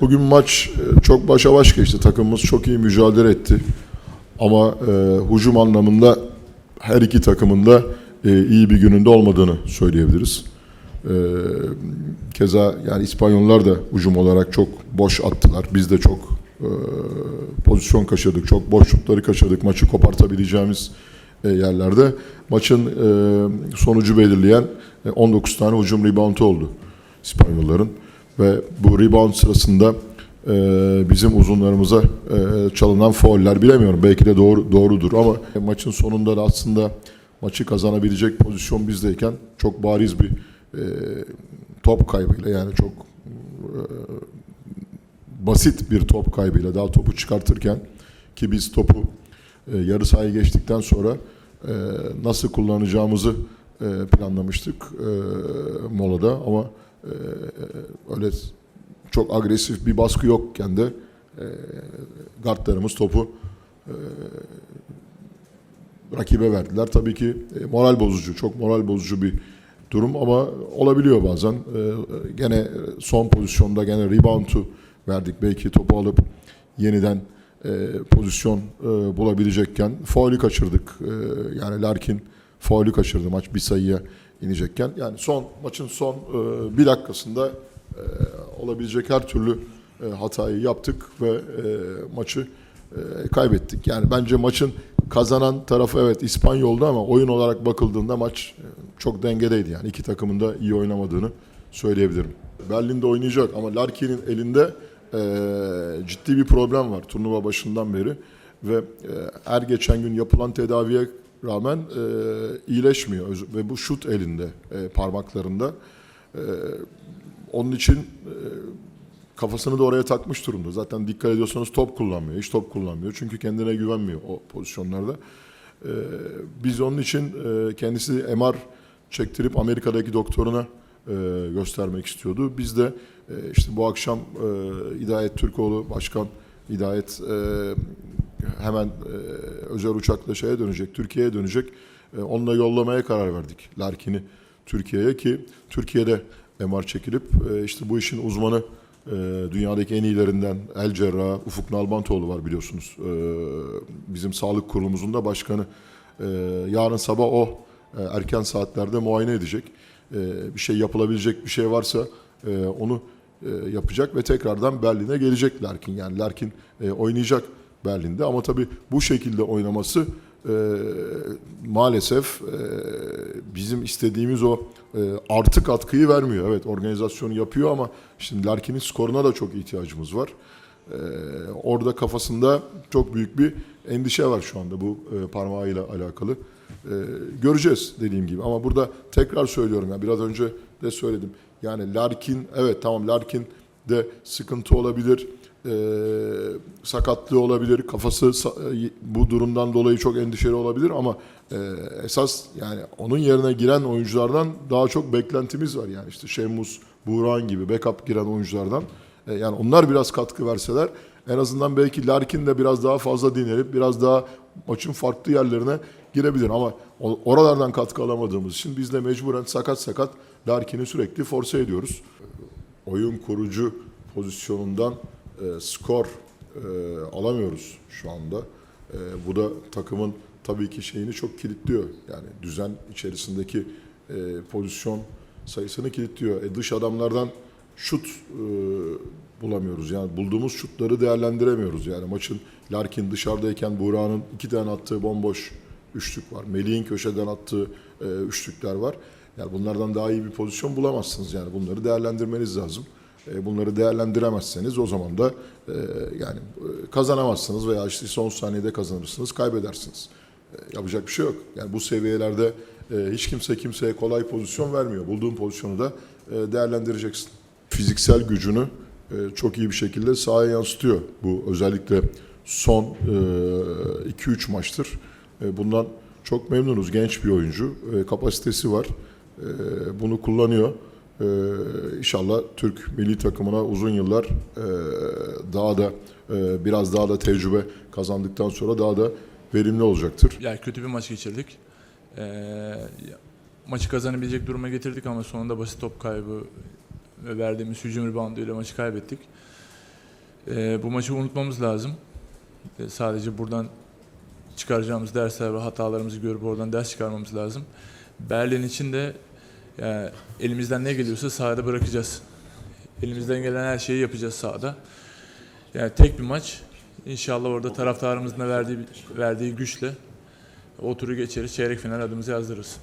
Bugün maç e, çok başa baş geçti. Takımımız çok iyi mücadele etti. Ama e, hücum anlamında her iki takımın da e, iyi bir gününde olmadığını söyleyebiliriz. E, keza yani İspanyollar da hücum olarak çok boş attılar. Biz de çok e, pozisyon kaçırdık. Çok boş şutları kaçırdık. Maçı kopartabileceğimiz e, yerlerde. Maçın e, sonucu belirleyen e, 19 tane hücum reboundu oldu İspanyolların. Ve bu rebound sırasında e, bizim uzunlarımıza e, çalınan fauller bilemiyorum. Belki de doğru doğrudur ama maçın sonunda da aslında maçı kazanabilecek pozisyon bizdeyken çok bariz bir e, top kaybıyla yani çok e, basit bir top kaybıyla daha topu çıkartırken ki biz topu e, yarı sahayı geçtikten sonra e, nasıl kullanacağımızı e, planlamıştık e, molada ama e, öyle çok agresif bir baskı yokken de e, guardlarımız topu e, rakibe verdiler. Tabii ki e, moral bozucu, çok moral bozucu bir durum ama olabiliyor bazen. E, gene son pozisyonda gene rebound'u verdik. Belki topu alıp yeniden e, pozisyon e, bulabilecekken faulü kaçırdık. E, yani Larkin faulü kaçırdı maç bir sayıya inecekken. Yani son maçın son e, bir dakikasında e, olabilecek her türlü e, hatayı yaptık ve e, maçı e, kaybettik. Yani bence maçın kazanan tarafı evet İspanyol'du ama oyun olarak bakıldığında maç e, çok dengedeydi. Yani iki takımın da iyi oynamadığını söyleyebilirim. Berlin'de oynayacak ama Larkin'in elinde e, ciddi bir problem var turnuva başından beri ve e, her geçen gün yapılan tedaviye rağmen e, iyileşmiyor ve bu şut elinde e, parmaklarında. E, onun için e, kafasını da oraya takmış durumda. Zaten dikkat ediyorsanız top kullanmıyor, hiç top kullanmıyor çünkü kendine güvenmiyor o pozisyonlarda. E, biz onun için e, kendisi MR çektirip Amerika'daki doktoruna e, göstermek istiyordu. Biz de e, işte bu akşam e, Hidayet Türkoğlu Başkan Hidayet e, hemen e, özel uçakla şeye dönecek, Türkiye'ye dönecek. E, onunla yollamaya karar verdik Larkin'i Türkiye'ye ki Türkiye'de MR çekilip e, işte bu işin uzmanı e, dünyadaki en iyilerinden El Cerrah, Ufuk Nalbantoğlu var biliyorsunuz. Bizim sağlık kurulumuzun da başkanı. Yarın sabah o erken saatlerde muayene edecek. Bir şey yapılabilecek bir şey varsa onu yapacak ve tekrardan Berlin'e gelecek Larkin. Yani Larkin e, oynayacak Berlin'de ama tabii bu şekilde oynaması e, maalesef e, bizim istediğimiz o e, artı katkıyı vermiyor. Evet organizasyonu yapıyor ama şimdi Larkin'in skoruna da çok ihtiyacımız var. E, orada kafasında çok büyük bir endişe var şu anda bu e, parmağıyla alakalı. E, göreceğiz dediğim gibi ama burada tekrar söylüyorum ya biraz önce de söyledim. Yani Larkin evet tamam Larkin de sıkıntı olabilir. E, sakatlığı olabilir. Kafası e, bu durumdan dolayı çok endişeli olabilir ama e, esas yani onun yerine giren oyunculardan daha çok beklentimiz var. Yani işte Şemus, Buğran gibi backup giren oyunculardan. E, yani onlar biraz katkı verseler en azından belki Larkin de biraz daha fazla dinlenip biraz daha maçın farklı yerlerine girebilir ama oralardan katkı alamadığımız için biz de mecburen sakat sakat Larkin'i sürekli force ediyoruz. Oyun kurucu pozisyonundan e, skor e, alamıyoruz şu anda. E, bu da takımın tabii ki şeyini çok kilitliyor. Yani düzen içerisindeki e, pozisyon sayısını kilitliyor. E, dış adamlardan şut e, bulamıyoruz. Yani bulduğumuz şutları değerlendiremiyoruz. Yani maçın Larkin dışarıdayken Buğra'nın iki tane attığı bomboş üçlük var. Melih'in köşeden attığı e, üçlükler var. Yani bunlardan daha iyi bir pozisyon bulamazsınız. Yani bunları değerlendirmeniz lazım. E, bunları değerlendiremezseniz o zaman da e, yani e, kazanamazsınız veya işte son saniyede kazanırsınız, kaybedersiniz. Yapacak bir şey yok. Yani bu seviyelerde hiç kimse kimseye kolay pozisyon vermiyor. Bulduğun pozisyonu da değerlendireceksin. Fiziksel gücünü çok iyi bir şekilde sahaya yansıtıyor. Bu özellikle son e, 2-3 maçtır. Bundan çok memnunuz. Genç bir oyuncu. Kapasitesi var. Bunu kullanıyor. E, inşallah Türk milli takımına uzun yıllar e, daha da e, biraz daha da tecrübe kazandıktan sonra daha da verimli olacaktır. Yani kötü bir maç geçirdik. Ee, maçı kazanabilecek duruma getirdik ama sonunda basit top kaybı ve verdiğimiz hücum rebounduyla maçı kaybettik. E, bu maçı unutmamız lazım. E, sadece buradan çıkaracağımız dersler ve hatalarımızı görüp oradan ders çıkarmamız lazım. Berlin için de yani elimizden ne geliyorsa sahada bırakacağız. Elimizden gelen her şeyi yapacağız sahada. Yani tek bir maç. İnşallah orada taraftarımızın da verdiği verdiği güçle o turu geçeriz. Çeyrek final adımızı yazdırırız.